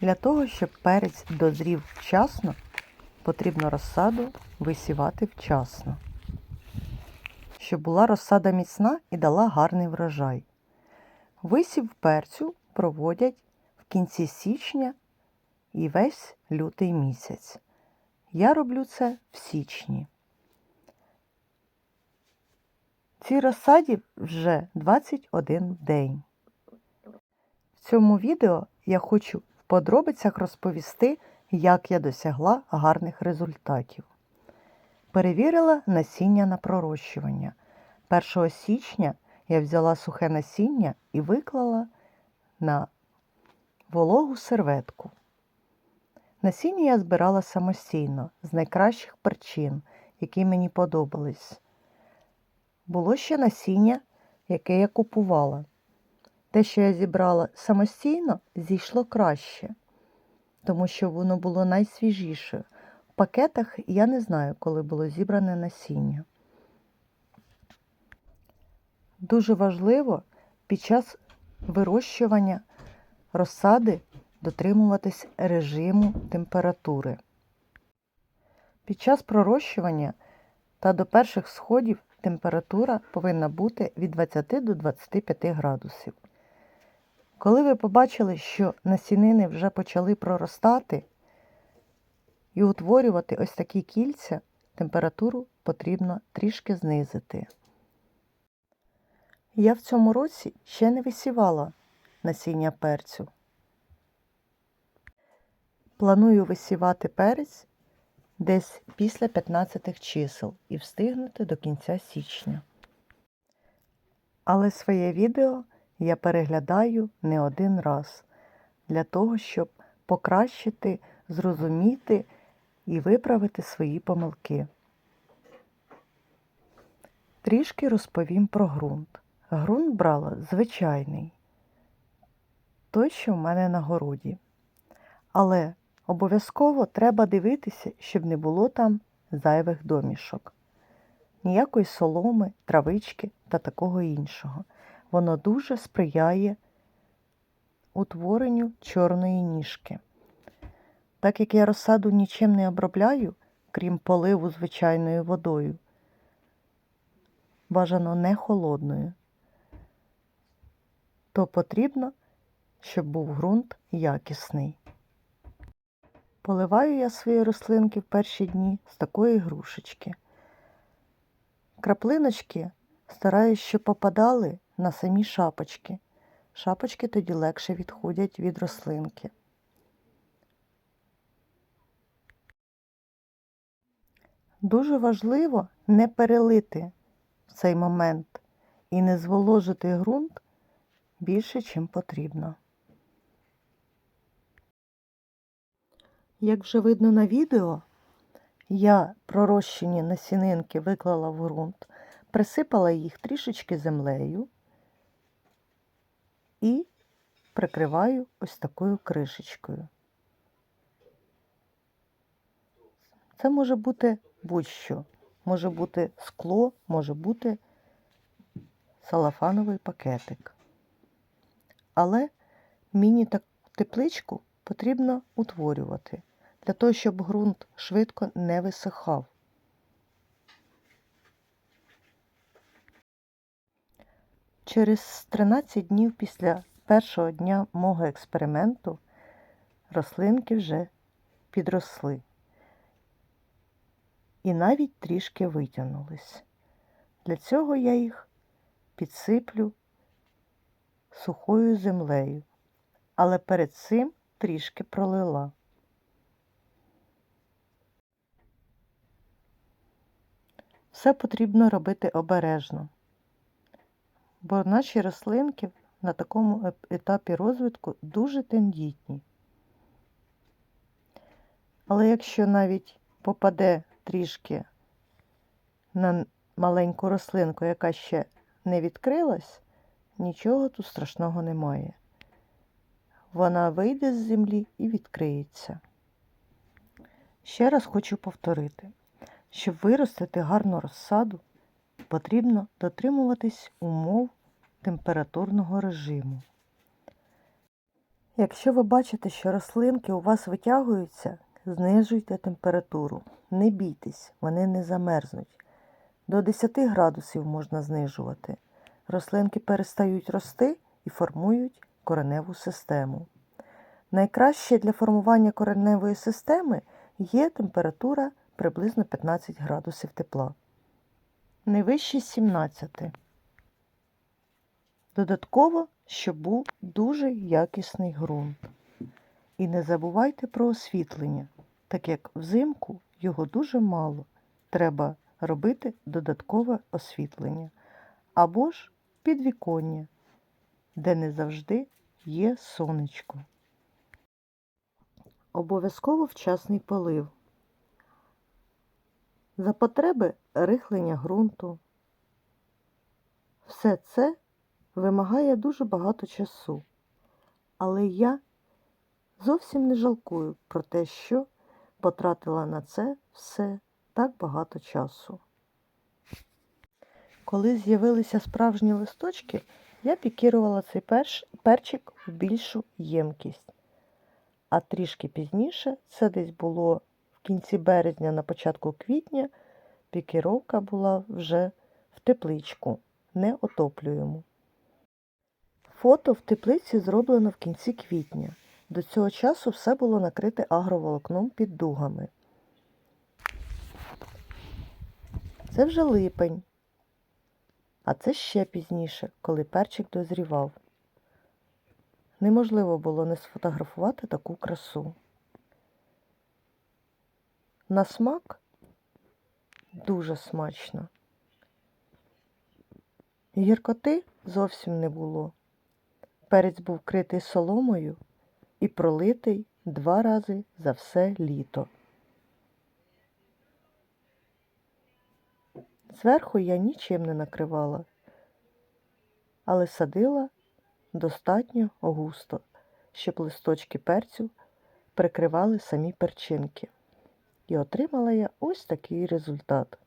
Для того, щоб перець дозрів вчасно, потрібно розсаду висівати вчасно, щоб була розсада міцна і дала гарний врожай. Висів перцю проводять в кінці січня і весь лютий місяць. Я роблю це в січні. Цій розсаді вже 21 день. В цьому відео я хочу подробицях розповісти, як я досягла гарних результатів. Перевірила насіння на пророщування. 1 січня я взяла сухе насіння і виклала на вологу серветку. Насіння я збирала самостійно з найкращих причин, які мені подобались. Було ще насіння, яке я купувала. Те, що я зібрала самостійно, зійшло краще, тому що воно було найсвіжіше. В пакетах я не знаю, коли було зібране насіння. Дуже важливо під час вирощування розсади дотримуватись режиму температури. Під час пророщування та до перших сходів температура повинна бути від 20 до 25 градусів. Коли ви побачили, що насінини вже почали проростати і утворювати ось такі кільця, температуру потрібно трішки знизити. Я в цьому році ще не висівала насіння перцю. Планую висівати перець десь після 15 чисел і встигнути до кінця січня. Але своє відео я переглядаю не один раз для того, щоб покращити, зрозуміти і виправити свої помилки. Трішки розповім про ґрунт. Ґрунт брала звичайний, той, що в мене на городі. Але обов'язково треба дивитися, щоб не було там зайвих домішок. Ніякої соломи, травички та такого іншого. Воно дуже сприяє утворенню чорної ніжки. Так як я розсаду нічим не обробляю, крім поливу звичайною водою, бажано не холодною, то потрібно, щоб був ґрунт якісний. Поливаю я свої рослинки в перші дні з такої грушечки. Краплиночки стараюсь, щоб попадали на самі шапочки. Шапочки тоді легше відходять від рослинки. Дуже важливо не перелити в цей момент і не зволожити ґрунт більше, чим потрібно. Як вже видно на відео, я пророщені насінинки виклала в ґрунт, присипала їх трішечки землею і прикриваю ось такою кришечкою. Це може бути будь-що. Може бути скло, може бути салафановий пакетик. Але міні-тепличку потрібно утворювати для того, щоб ґрунт швидко не висихав. Через 13 днів після першого дня мого експерименту рослинки вже підросли і навіть трішки витягнулись. Для цього я їх підсиплю сухою землею, але перед цим трішки пролила. Все потрібно робити обережно, бо наші рослинки на такому етапі розвитку дуже тендітні. Але якщо навіть попаде трішки на маленьку рослинку, яка ще не відкрилась, нічого тут страшного немає. Вона вийде з землі і відкриється. Ще раз хочу повторити, щоб виростити гарну розсаду, потрібно дотримуватись умов температурного режиму. Якщо ви бачите, що рослинки у вас витягуються, знижуйте температуру. Не бійтесь, вони не замерзнуть. До 10 градусів можна знижувати. Рослинки перестають рости і формують кореневу систему. Найкраще для формування кореневої системи є температура приблизно 15 градусів тепла. Не вище 17. Додатково, щоб був дуже якісний ґрунт. І не забувайте про освітлення, так як взимку його дуже мало. Треба робити додаткове освітлення або ж підвіконня, де не завжди є сонечко. Обов'язково вчасний полив. За потреби рихлення ґрунту. Все це вимагає дуже багато часу. Але я зовсім не жалкую про те, що потратила на це все так багато часу. Коли з'явилися справжні листочки, я пікірувала цей перш, перчик в більшу ємкість. А трішки пізніше, це десь було кінці березня, на початку квітня, пікіровка була вже в тепличку, не отоплюємо. Фото в теплиці зроблено в кінці квітня. До цього часу все було накрите агроволокном під дугами. Це вже липень, а це ще пізніше, коли перчик дозрівав. Неможливо було не сфотографувати таку красу. На смак дуже смачно. Гіркоти зовсім не було. Перець був критий соломою і пролитий два рази за все літо. Зверху я нічим не накривала, але садила достатньо густо, щоб листочки перцю прикривали самі перчинки. І отримала я ось такий результат.